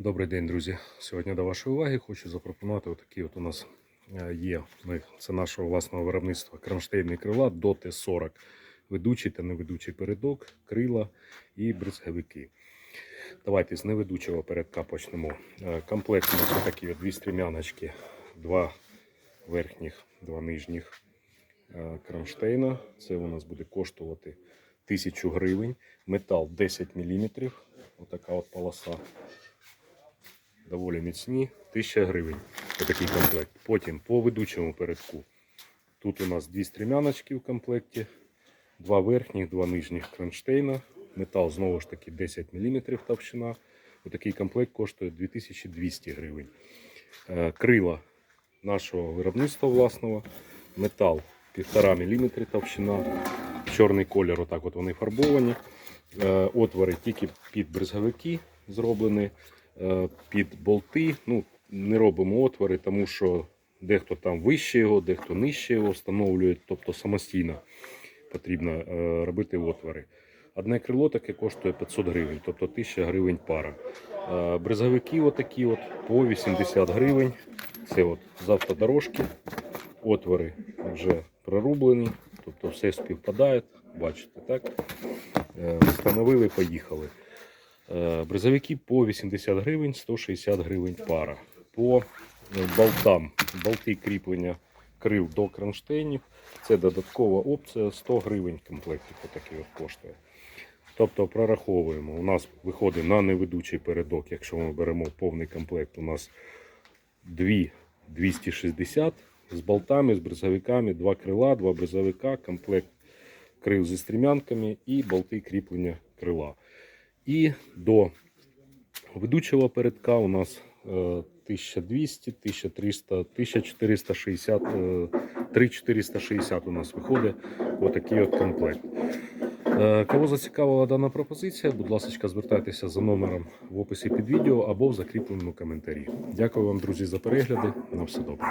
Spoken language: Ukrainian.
Добрий день, друзі. Сьогодні до вашої уваги хочу запропонувати отакі от у нас е, є. Це нашого власного виробництва кронштейні крила до Т-40. Ведучий та неведучий передок, крила і бризговики. Давайте з неведучого передка почнемо. Е, Комплект у такі от дві стрімяночки, два верхніх, два нижніх е, кронштейна. Це у нас буде коштувати 1000 гривень. Метал 10 мм. Отака от полоса доволі міцні, 1000 гривень. Отакий комплект. Потім по ведучому передку. Тут у нас дві стрімяночки в комплекті, два верхніх, два нижніх кронштейна. Метал знову ж таки 10 мм товщина. Отакий комплект коштує 2200 гривень. Е, Крила нашого виробництва власного. Метал 1,5 мм товщина. Чорний колір, отак от вони фарбовані. Е, Отвори тільки під бризговики зроблені під болти. Ну, не робимо отвори, тому що дехто там вище його, дехто нижче його встановлюють, тобто самостійно потрібно е, робити отвори. Одне крило таке коштує 500 гривень, тобто 1000 гривень пара. Е, Бризовики отакі от по 80 гривень. Це от з автодорожки. Отвори вже прорублені, тобто все співпадає. Бачите, так? Е, Встановили, поїхали. Е, Бризовики по 80 гривень, 160 гривень пара. По е, болтам, болти кріплення крил до кронштейнів. Це додаткова опція 100 гривень комплектів отакий от коштує. Тобто прораховуємо. У нас виходить на неведучий передок, якщо ми беремо повний комплект, у нас 2 260 з болтами, з бризовиками, два крила, два бризовика, комплект крил зі стрімянками і болти кріплення крила. І до ведучого передка у нас е, 1200, 1300, 1460, е, 3460 у нас виходить отакий от комплект. Е, Кого зацікавила дана пропозиція, будь ласка, звертайтеся за номером в описі під відео або в закріпленому коментарі. Дякую вам, друзі, за перегляди. На все добре.